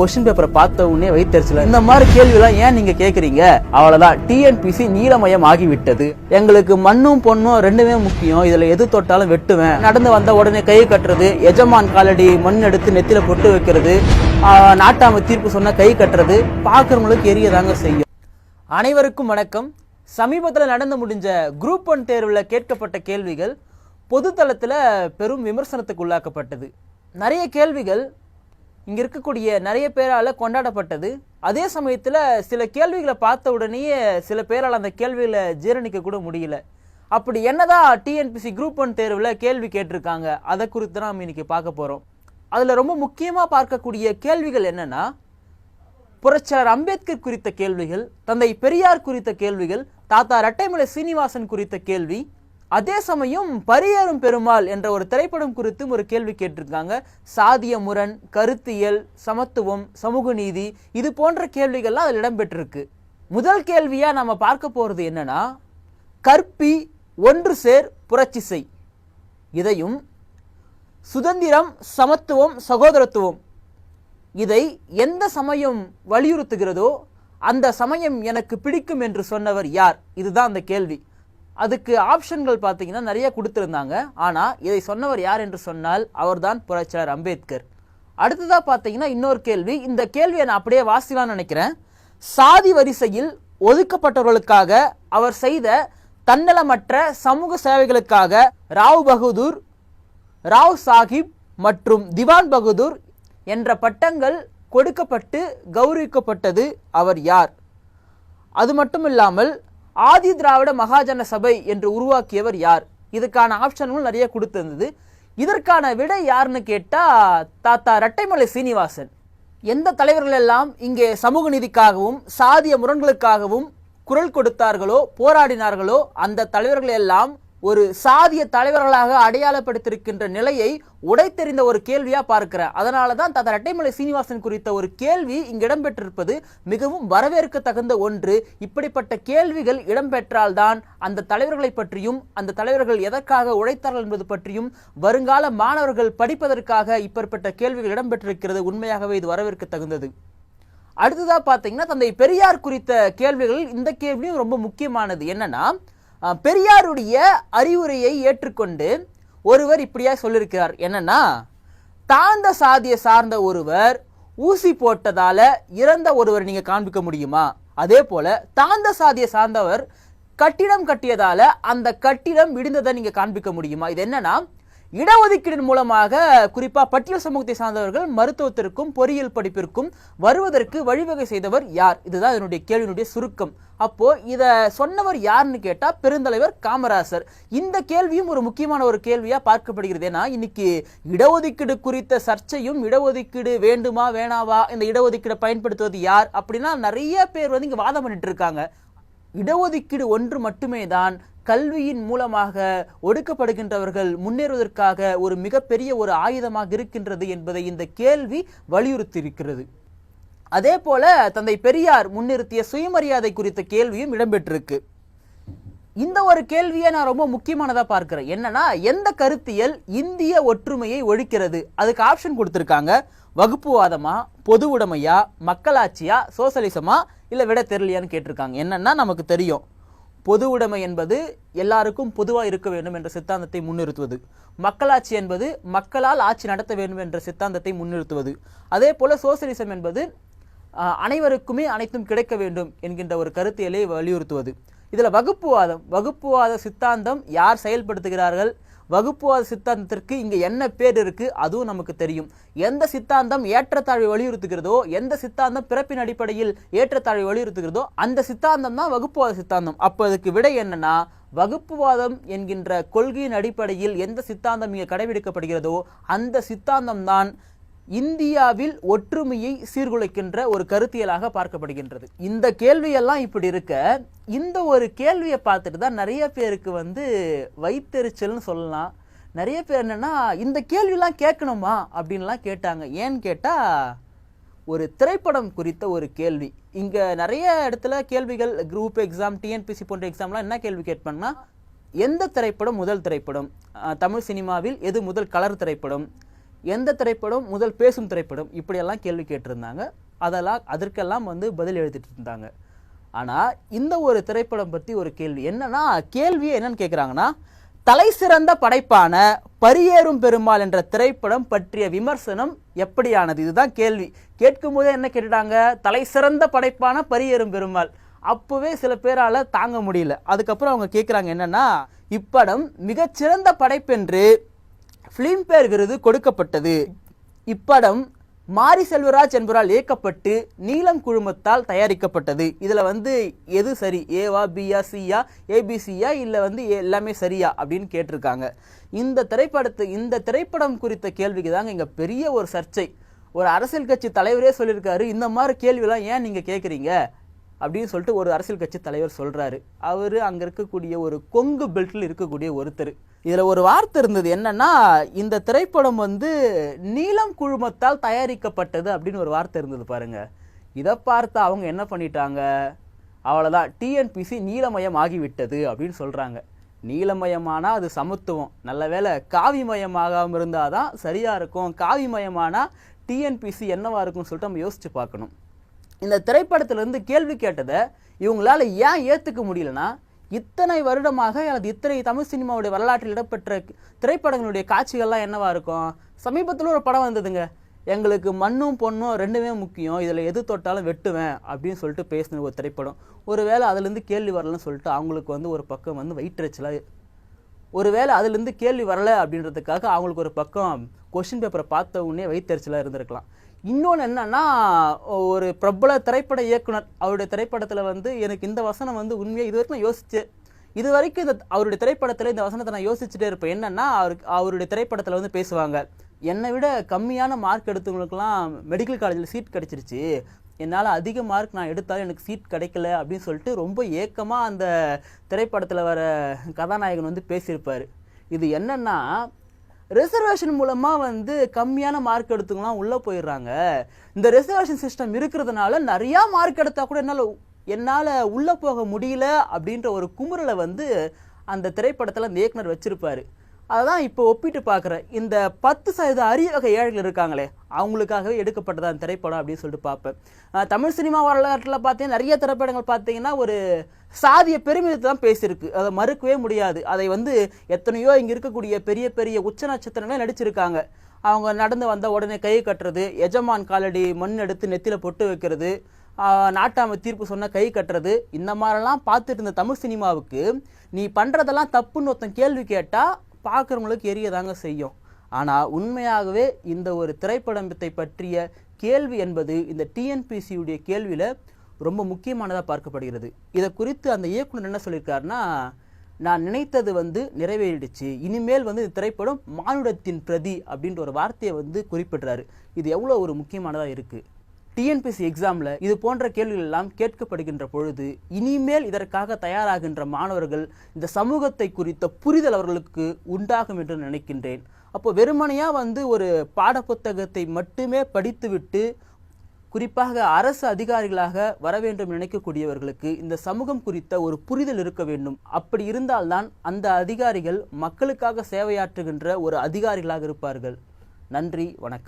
Question பேப்பரை பார்த்த உடனே வைத்தறிச்சல இந்த மாதிரி கேள்விலாம் ஏன் நீங்க கேக்குறீங்க? அவ்வளவுதான். டிஎன்பிசி நீலமயம் ஆகிவிட்டது. எங்களுக்கு மண்ணும் பொண்ணும் ரெண்டுமே முக்கியம். இதுல எது தொட்டாலும் வெட்டுவேன். நடந்து வந்த உடனே கை கட்டுறது எஜமான் காலடி மண் எடுத்து நெத்தில பொட்டு வைக்கிறது நாட்டாம தீர்ப்பு சொன்ன கை கட்டுறது பாக்குறவங்களுக்கு எரியதாங்க செய்யும். அனைவருக்கும் வணக்கம். சமீபத்தில் நடந்து முடிஞ்ச குரூப் ஒன் தேர்வில் கேட்கப்பட்ட கேள்விகள் பொதுத்தளத்தில் பெரும் விமர்சனத்துக்கு உள்ளாக்கப்பட்டது. நிறைய கேள்விகள் இங்கே இருக்கக்கூடிய நிறைய பேரால் கொண்டாடப்பட்டது. அதே சமயத்தில் சில கேள்விகளை பார்த்த உடனேயே சில பேரால் அந்த கேள்விகளை ஜீரணிக்க கூட முடியல. அப்படி என்னதான் டிஎன்பிசி குரூப் ஒன் தேர்வில் கேள்வி கேட்டிருக்காங்க அதை குறித்து தான் இன்றைக்கி இன்னைக்கு பார்க்க போகிறோம் அதில் ரொம்ப முக்கியமாக பார்க்கக்கூடிய கேள்விகள் என்னென்னா புரட்சியாளர் அம்பேத்கர் குறித்த கேள்விகள் தந்தை பெரியார் குறித்த கேள்விகள் தாத்தா ரட்டைமலை சீனிவாசன் குறித்த கேள்வி அதே சமயம் பரியேறும் பெருமாள் என்ற ஒரு திரைப்படம் குறித்தும் ஒரு கேள்வி கேட்டிருக்காங்க. சாதிய முரண் கருத்தியல் சமத்துவம் சமூக நீதி இது போன்ற கேள்விகள்லாம் அதில் இடம்பெற்றிருக்கு. முதல் கேள்வியா நம்ம பார்க்க போறது என்னன்னா கற்பி ஒன்று சேர் புரட்சி செய். இதையும் சுதந்திரம் சமத்துவம் சகோதரத்துவம் இதை எந்த சமயம் வலியுறுத்துகிறதோ அந்த சமயம் எனக்கு பிடிக்கும் என்று சொன்னவர் யார்? இதுதான் அந்த கேள்வி. அதுக்கு ஆப்ஷன்கள் பார்த்தீங்கன்னா நிறைய கொடுத்துருந்தாங்க. ஆனால் இதை சொன்னவர் யார் என்று சொன்னால் அவர்தான் புரட்சியாளர் அம்பேத்கர். அடுத்ததாக பார்த்தீங்கன்னா இன்னொரு கேள்வி. இந்த கேள்வியை நான் அப்படியே வாசிக்கலாம்னு நினைக்கிறேன். சாதி வரிசையில் ஒதுக்கப்பட்டவர்களுக்காக அவர் செய்த தன்னலமற்ற சமூக சேவைகளுக்காக ராவ் பகதூர் ராவ் சாஹிப் மற்றும் திவான் பகதூர் என்ற பட்டங்கள் கொடுக்கப்பட்டு கௌரவிக்கப்பட்டது அவர் யார்? அது மட்டும் இல்லாமல் ஆதி திராவிட மகாஜன சபை என்று உருவாக்கியவர் யார்? இதுக்கான ஆப்ஷன்கள் நிறைய கொடுத்திருந்தது. இதற்கான விடை யாருன்னு கேட்டால் தாத்தா ரட்டைமலை சீனிவாசன். எந்த தலைவர்கள் எல்லாம் இங்கே சமூக நீதிக்காகவும் சாதிய முரண்களுக்காகவும் குரல் கொடுத்தார்களோ போராடினார்களோ அந்த தலைவர்கள் எல்லாம் ஒரு சாதிய தலைவர்களாக அடையாளப்படுத்தியிருக்கின்ற நிலையை உடைத்தெறிந்த ஒரு கேள்வியா பார்க்கிறேன் அதனால தான் தாத்தா ரெட்டைமலை சீனிவாசன் குறித்த ஒரு கேள்வி இங்கு இடம்பெற்றிருப்பது மிகவும் வரவேற்க தகுந்த ஒன்று. இப்படிப்பட்ட கேள்விகள் இடம்பெற்றால்தான் அந்த தலைவர்களை பற்றியும் அந்த தலைவர்கள் எதற்காக உழைத்தார்கள் என்பது பற்றியும் வருங்கால மாணவர்கள் படிப்பதற்காக இப்படிப்பட்ட கேள்விகள் இடம்பெற்றிருக்கிறது. உண்மையாகவே இது வரவேற்க தகுந்தது அடுத்ததாக பார்த்தீங்கன்னா தந்தை பெரியார் குறித்த கேள்விகள் இந்த கேள்வியும் ரொம்ப முக்கியமானது. என்னன்னா பெரியாருடைய அறிவுரையை ஏற்றுக்கொண்டு ஒருவர் இப்படியா சொல்லியிருக்கிறார் என்னன்னா தாழ்ந்த சாதியை சார்ந்த ஒருவர் ஊசி போட்டதால இறந்த ஒருவர் நீங்க காண்பிக்க முடியுமா? அதே போல தாழ்ந்த சாதியை சார்ந்தவர் கட்டிடம் கட்டியதால அந்த கட்டிடம் விடுந்ததை நீங்க காண்பிக்க முடியுமா? இது என்னன்னா இடஒதுக்கீடு மூலமாக குறிப்பாக பட்டியல் சமூகத்தை சார்ந்தவர்கள் மருத்துவத்திற்கும் பொறியியல் படிப்பிற்கும் வருவதற்கு வழிவகை செய்தவர் யார்? இதுதான் இதனுடைய கேள்வியினுடைய சுருக்கம். அப்போ இதை சொன்னவர் யாருன்னு கேட்டால் பெருந்தலைவர் காமராசர். இந்த கேள்வியும் ஒரு முக்கியமான ஒரு கேள்வியாக பார்க்கப்படுகிறது. ஏன்னா இன்னைக்கு இடஒதுக்கீடு குறித்த சர்ச்சையும் இடஒதுக்கீடு வேண்டுமா வேணாவா இந்த இடஒதுக்கீடை பயன்படுத்துவது யார்? அப்படின்னா நிறைய பேர் வந்து இங்கே வாதம் பண்ணிட்டு இருக்காங்க. இடஒதுக்கீடு ஒன்று மட்டுமே தான் கல்வியின் மூலமாக ஒடுக்கப்படுகின்றவர்கள் முன்னேறுவதற்காக ஒரு மிகப்பெரிய ஒரு ஆயுதமாக இருக்கின்றது என்பதை இந்த கேள்வி வலியுறுத்தியிருக்கிறது. அதே போல தந்தை பெரியார் முன்னிறுத்திய சுயமரியாதை குறித்த கேள்வியும் இடம்பெற்றிருக்கு. இந்த ஒரு கேள்வியை நான் ரொம்ப முக்கியமானதாக பார்க்கிறேன். என்னன்னா எந்த கருத்தியல் இந்திய ஒற்றுமையை ஒழிக்கிறது? அதுக்கு ஆப்ஷன் கொடுத்துருக்காங்க. வகுப்புவாதமா பொது உடைமையா மக்களாட்சியா சோசலிசமா இல்லை விட தெரியலையான்னு கேட்டிருக்காங்க. என்னன்னா நமக்கு தெரியும். பொது உடைமை என்பது எல்லாருக்கும் பொதுவாக இருக்க வேண்டும் என்ற சித்தாந்தத்தை முன்னிறுத்துவது. மக்களாட்சி என்பது மக்களால் ஆட்சி நடத்த வேண்டும் என்ற சித்தாந்தத்தை முன்னிறுத்துவது. அதே போல சோசியலிசம் என்பது அனைவருக்குமே அனைத்தும் கிடைக்க வேண்டும் என்கின்ற ஒரு கருத்தியலை வலியுறுத்துவது. இதில் வகுப்புவாதம் வகுப்புவாத சித்தாந்தம் யார் செயல்படுத்துகிறார்கள்? வகுப்புவாத சித்தாந்தத்திற்கு இங்கே என்ன பேர் இருக்குது அதுவும் நமக்கு தெரியும். எந்த சித்தாந்தம் ஏற்றத்தாழ்வை வலியுறுத்துகிறதோ எந்த சித்தாந்தம் பிறப்பின் அடிப்படையில் ஏற்றத்தாழ்வை வலியுறுத்துகிறதோ அந்த சித்தாந்தம் தான் வகுப்புவாத சித்தாந்தம். அப்போ அதுக்கு விடை என்னன்னா வகுப்புவாதம் என்கின்ற கொள்கையின் அடிப்படையில் எந்த சித்தாந்தம் இங்கே கடைபிடிக்கப்படுகிறதோ அந்த சித்தாந்தம் தான் இந்தியாவில் ஒற்றுமையை சீர்குலைக்கின்ற ஒரு கருத்தியலாக பார்க்கப்படுகின்றது. இந்த கேள்வியெல்லாம் இப்படி இருக்க இந்த ஒரு கேள்வியை பார்த்துட்டு தான் நிறைய பேருக்கு வந்து வைத்தெரிச்சல்னு சொல்லலாம். நிறைய பேர் என்னென்னா இந்த கேள்விலாம் கேட்கணுமா அப்படின்லாம் கேட்டாங்க. ஏன்னு கேட்டால் ஒரு திரைப்படம் குறித்த ஒரு கேள்வி. இங்கே நிறைய இடத்துல கேள்விகள் குரூப் எக்ஸாம் டிஎன்பிசி போன்ற எக்ஸாம்லாம் என்ன கேள்வி கேட்பாங்கன்னா எந்த திரைப்படம் முதல் திரைப்படம்? தமிழ் சினிமாவில் எது முதல் கலர் திரைப்படம்? எந்த திரைப்படம்? முதல் பேசும் திரைப்படம். இப்படியெல்லாம் கேள்வி கேட்டிருந்தாங்க. அதெல்லாம் அதற்கெல்லாம் வந்து பதில் எழுதிட்டு இருந்தாங்க. ஆனால் இந்த ஒரு திரைப்படம் பற்றி ஒரு கேள்வி. என்னன்னா கேள்வியை என்னன்னு கேட்குறாங்கன்னா தலை சிறந்த படைப்பான பரியேறும் பெருமாள் என்ற திரைப்படம் பற்றிய விமர்சனம் எப்படியானது? இதுதான் கேள்வி. கேட்கும் போதே என்ன கேட்டுட்டாங்க? தலை சிறந்த படைப்பான பரியேறும் பெருமாள். அப்போவே சில பேரால் தாங்க முடியல. அதுக்கப்புறம் அவங்க கேட்குறாங்க என்னன்னா இப்படம் மிகச்சிறந்த படைப்பென்று ஃபிலிம்பேர் விருது கொடுக்கப்பட்டது. இப்படம் மாரி செல்வராஜ் என்பவரால் இயக்கப்பட்டு நீலம் குழுமத்தால் தயாரிக்கப்பட்டது. இதில் வந்து எது சரி? ஏவா பியா சியா ஏபிசியா இல்லை வந்து ஏ- எல்லாமே சரியா? அப்படின்னு கேட்டிருக்காங்க. இந்த திரைப்படத்து இந்த திரைப்படம் குறித்த கேள்விக்கு தாங்க இங்கே பெரிய ஒரு சர்ச்சை. ஒரு அரசியல் கட்சி தலைவரே சொல்லியிருக்காரு இந்த மாதிரி கேள்விலாம் ஏன் நீங்கள் கேட்குறீங்க? அப்படின்னு சொல்லிட்டு ஒரு அரசியல் கட்சி தலைவர் சொல்கிறாரு அவர் அங்கே இருக்கக்கூடிய ஒரு கொங்கு பெல்ட்டில் இருக்கக்கூடிய ஒருத்தர். இதில் ஒரு வார்த்தை இருந்தது என்னன்னா இந்த திரைப்படம் வந்து நீலம் குழுமத்தால் தயாரிக்கப்பட்டது அப்படின்னு ஒரு வார்த்தை இருந்தது பாருங்க. இதை பார்த்து அவங்க என்ன பண்ணிட்டாங்க? அவ்வளோதான் டிஎன்பிசி நீலமயம் ஆகிவிட்டது அப்படின்னு சொல்கிறாங்க நீலமயமானால் அது சமத்துவம். நல்ல வேளை இருந்தால் தான் சரியாக இருக்கும். காவிமயமானால் டிஎன்பிசி என்னவாக இருக்கும்னு சொல்லிட்டு நம்ம யோசித்து பார்க்கணும். இந்த திரைப்படத்திலேருந்து கேள்வி கேட்டதை இவங்களால ஏன் ஏற்றுக்க முடியலன்னா இத்தனை வருடமாக அல்லது இத்தனை தமிழ் சினிமாவுடைய வரலாற்றில் இடம்பெற்ற திரைப்படங்களுடைய காட்சிகள்லாம் என்னவா இருக்கும்? சமீபத்தில் ஒரு படம் வந்ததுங்க. எங்களுக்கு மண்ணும் பொண்ணும் ரெண்டுமே முக்கியம். இதில் எது தொட்டாலும் வெட்டுவேன் அப்படின்னு சொல்லிட்டு பேசின ஒரு திரைப்படம். ஒருவேளை அதுலேருந்து கேள்வி வரலன்னு சொல்லிட்டு அவங்களுக்கு வந்து ஒரு பக்கம் வந்து வயிற்றுச்சலாக ஒருவேளை அதுலேருந்து கேள்வி வரலை அப்படின்றதுக்காக அவங்களுக்கு ஒரு பக்கம் கொஷின் பேப்பரை பார்த்த உடனே வயிற்றுச்சலாக இருந்திருக்கலாம். இன்னொன்று என்னன்னா ஒரு பிரபல திரைப்பட இயக்குனர் அவருடைய திரைப்படத்தில் வந்து எனக்கு இந்த வசனம் வந்து உண்மையாக இது வரைக்கும் நான் யோசிச்சு இது வரைக்கும் இந்த அவருடைய திரைப்படத்தில் இந்த வசனத்தை நான் யோசிச்சுட்டே இருப்பேன். என்னன்னா அவருக்கு அவருடைய திரைப்படத்தில் வந்து பேசுவாங்க. என்னை விட கம்மியான மார்க் எடுத்தவங்களுக்குலாம் மெடிக்கல் காலேஜில் சீட் கிடச்சிருச்சு. என்னால் அதிக மார்க் நான் எடுத்தாலும் எனக்கு சீட் கிடைக்கல அப்படின்னு சொல்லிட்டு ரொம்ப ஏக்கமாக அந்த திரைப்படத்தில் வர கதாநாயகன் வந்து பேசியிருப்பார். இது என்னென்னா ரிசர்வேஷன் மூலமாக வந்து கம்மியான மார்க் எடுத்தவங்களாம் உள்ளே போயிடுறாங்க. இந்த ரிசர்வேஷன் சிஸ்டம் இருக்கிறதுனால நிறையா மார்க் எடுத்தால் கூட என்னால் என்னால் உள்ளே போக முடியல அப்படின்ற ஒரு குமுறலை வந்து அந்த திரைப்படத்தில் அந்த இயக்குனர் வச்சிருப்பாரு. அதான் இப்போ ஒப்பிட்டு பார்க்குறேன். இந்த பத்து சதவீத அரிய வகை ஏழைகள் இருக்காங்களே அவங்களுக்காகவே எடுக்கப்பட்டதா அந்த திரைப்படம் அப்படின்னு சொல்லிட்டு பார்ப்பேன். தமிழ் சினிமா வரலாற்றில் பார்த்தீங்கன்னா நிறைய திரைப்படங்கள் பார்த்தீங்கன்னா ஒரு சாதிய பெருமிதத்தை தான் பேசியிருக்கு. அதை மறுக்கவே முடியாது. அதை வந்து எத்தனையோ இங்கே இருக்கக்கூடிய பெரிய பெரிய உச்ச நட்சத்திரங்களே நடிச்சிருக்காங்க. அவங்க நடந்து வந்த உடனே கை கட்டுறது எஜமான் காலடி மண் எடுத்து நெத்தியில் பொட்டு வைக்கிறது நாட்டாம தீர்ப்பு சொன்ன கை கட்டுறது இந்த மாதிரிலாம் பார்த்துட்டு இருந்த தமிழ் சினிமாவுக்கு நீ பண்ணுறதெல்லாம் தப்புன்னு ஒருத்தன் கேள்வி கேட்டால் பார்க்குறவங்களுக்கு எரியதாங்க செய்யும். ஆனால் உண்மையாகவே இந்த ஒரு திரைப்படத்தை பற்றிய கேள்வி என்பது இந்த டிஎன்பிசியுடைய கேள்வியில் ரொம்ப முக்கியமானதாக பார்க்கப்படுகிறது. இதை குறித்து அந்த இயக்குனர் என்ன சொல்லியிருக்காருன்னா நான் நினைத்தது வந்து நிறைவேறிடுச்சு. இனிமேல் வந்து இந்த திரைப்படம் மானுடத்தின் பிரதி அப்படின்ற ஒரு வார்த்தையை வந்து குறிப்பிடுறாரு. இது எவ்வளோ ஒரு முக்கியமானதாக இருக்குது டிஎன்பிசி எக்ஸாமில் இது போன்ற கேள்விகள் எல்லாம் கேட்கப்படுகின்ற பொழுது இனிமேல் இதற்காக தயாராகின்ற மாணவர்கள் இந்த சமூகத்தை குறித்த புரிதல் அவர்களுக்கு உண்டாகும் என்று நினைக்கின்றேன். அப்போ வெறுமனையாக வந்து ஒரு பாடப்புத்தகத்தை மட்டுமே படித்துவிட்டு குறிப்பாக அரசு அதிகாரிகளாக வர வேண்டும் நினைக்கக்கூடியவர்களுக்கு இந்த சமூகம் குறித்த ஒரு புரிதல் இருக்க வேண்டும். அப்படி இருந்தால்தான் அந்த அதிகாரிகள் மக்களுக்காக சேவையாற்றுகின்ற ஒரு அதிகாரிகளாக இருப்பார்கள். நன்றி வணக்கம்.